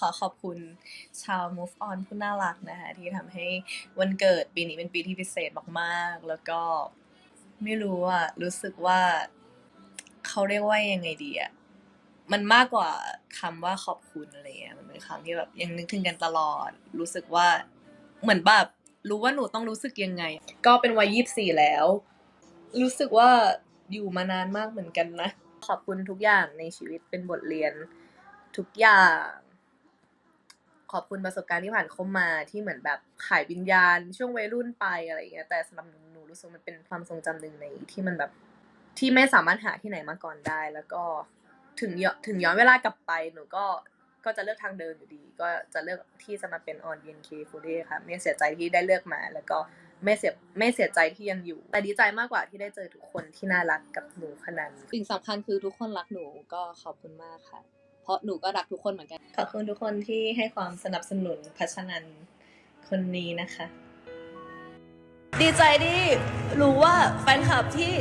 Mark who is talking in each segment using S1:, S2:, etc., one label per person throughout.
S1: ขอขอบคุณชาว Move On ผู้น่ารักนะคะที่ทำให้วันเกิดปีนี้เป็นปีที่พิเศษมากๆ แล้วก็ไม่รู้อะรู้สึกว่าเขาเรียกว่ายังไงดีอะมันมากกว่าคำว่าขอบคุณอะไรเงี้ยมันเป็นคำที่แบบยังนึกถึงกันตลอด รู้สึกว่าเหมือนแบบรู้ว่าหนูต้องรู้สึกยังไง ก็เป็นวัยยี่สี่แล้ว รู้สึกว่าอยู่มานานมากเหมือนกันนะ ขอบคุณทุกอย่างในชีวิตเป็นบทเรียน ทุกอย่าง ขอบคุณประสบการณ์ที่ผ่านเข้ามาที่เหมือนแบบขายวิญญาณ ช่วงวัยรุ่นไปอะไรอย่างเงี้ยแต่สำหรับหนูหนูรู้สึกมันเป็นความทรงจำหนึ่งในที่มันแบบที่ไม่สามารถหาที่ไหนมาก่อนได้ แล้วก็ถึงย้อนถึงย้อนเวลากลับไปหนูก็ก็จะเลือกทางเดินอยู่ดี ก็จะเลือกที่จะมาเป็นออนเยนเคฟูเดค่ะไม่เสียใจที่ได้เลือกมา แล้วก็ไม่เสียไม่เสียใจที่ยังอยู่ แต่ดีใจมากกว่าที่ได้เจอทุกคนที่น่ารักกับหนูขนาดนี้
S2: สิ่งสำคัญคือทุกคนรักหนูก็ขอบคุณมากค่ะ เพราะหนูก็รักทุกคนเหมือนกัน
S1: ขอบคุณทุกคนที่ให้ความสนับสนุนพัชนันคนนี้นะคะ
S3: ดีใจที่รู้ว่าแฟนคลับที่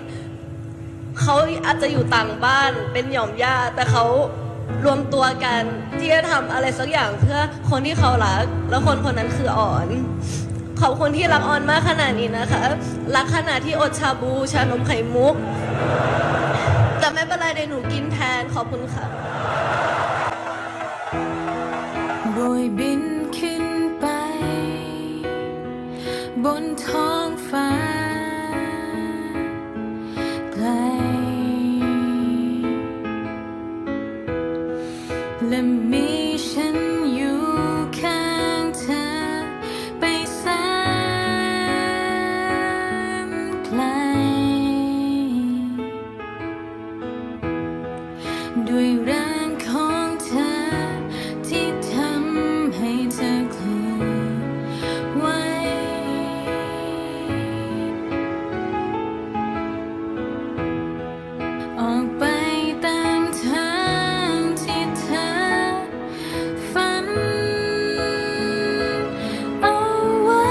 S3: เขาอาจจะอยู่ต่างบ้านเป็นหย่อมญาติแต่เขารวมตัวกันที่จะทำอะไรสักอย่างเพื่อคนที่เขารัก แล้วคนคนนั้นคืออ่อน ขอบคุณที่รักออนมากขนาดนี้นะคะ รักขนาดที่อดชาบูชานมไข่มุก แต่ไม่เป็นไรเดี๋ยวหนูกินแทนขอบคุณค่ะ
S4: บยบินขึ้นไป บนท้องฟ้าไกลและมี ด้วยร่างของเธอ ที่ทำให้เธอเคลื่อนไหวออกไปตามทางที่เธอฝันเอาไว้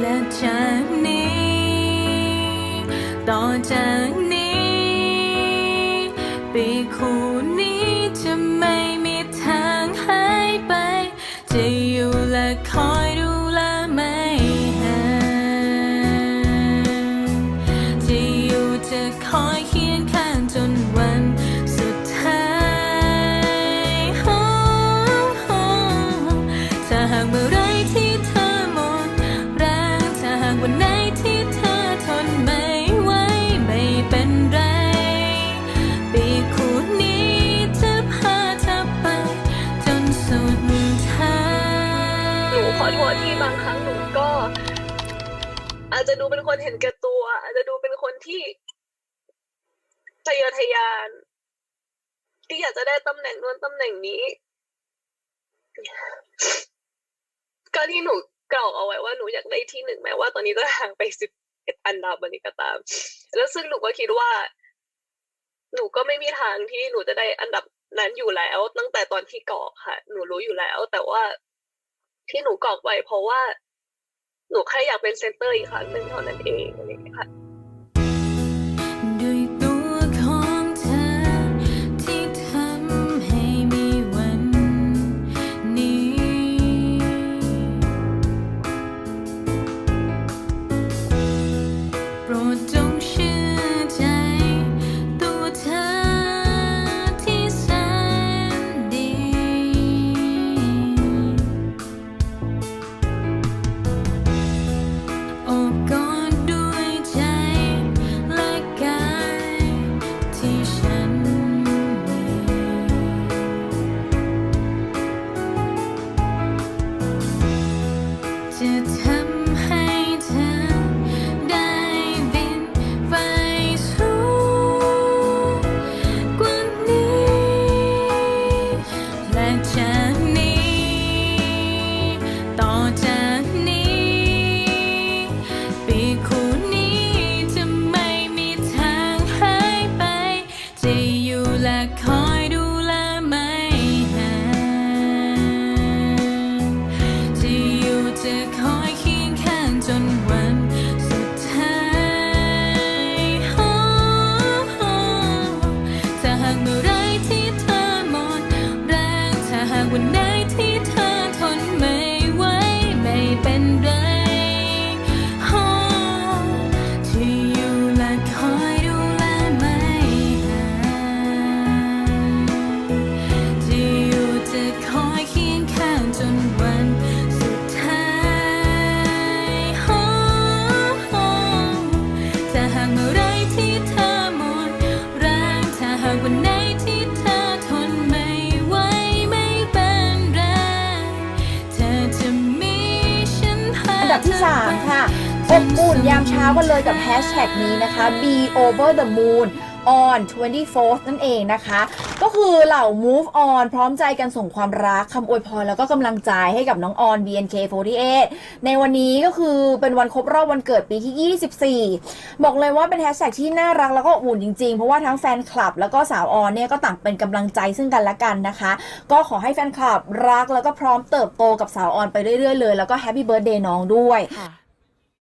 S4: และจากนี้ ต่อจากนี้ ปีคู่นี้จะไม่มีทางหายไป จะอยู่และคอย ขอโท
S3: ษที่บางครั้งหนูก็ อาจจะดูเป็นคนเห็นแก่ตัว อาจจะดูเป็นคนที่ทะเยอทะยาน ที่อยากจะได้ตำแหน่งนู้นตำแหน่งนี้ก็ที่หนูกล่าวเอาไว้ว่าหนูอยากได้ที่หนึ่งแม้ว่า ตอนนี้จะห่างไปสิบเอ็ดอันดับวันนี้ก็ตาม แล้วซึ่งหนูก็คิดว่า หนูก็ไม่มีทางที่หนูจะได้อันดับนั้นอยู่แล้ว ตั้งแต่ตอนที่เกรอกค่ะ หนูรู้อยู่แล้ว แต่ว่า ที่หนูกรอกไว้เพราะว่า หนูแค่อยากเป็นเซนเตอร์อีกครั้งหนึ่งเท่านั้นเองอะไรอย่างเงี้ยค่ะ
S4: ดับที่
S5: 3 ค่ะอบอุ่นยามเช้ากันเลยกับแฮชแท็กนี้นะคะ be over the moon on 24th นั่นเองนะคะ ก็คือเหล่า move on พร้อมใจกันส่งความรักคำอวยพรแล้วก็กำลังใจให้กับน้องออน BNK48 ในวันนี้ก็คือเป็นวันครบรอบวันเกิดปีที่ 24 บอกเลยว่าเป็นแฮชแท็กที่น่ารักแล้วก็อุ่นจริงๆ เพราะว่าทั้งแฟนคลับ แล้วก็สาวออนเนี่ยก็ต่างเป็นกำลังใจซึ่งกันและกันนะคะ ก็ขอให้แฟนคลับรักแล้วก็พร้อมเติบโตกับสาวออนไปเรื่อยๆเลย แล้วก็แฮปปี้เบิร์ดเดย์น้องด้วย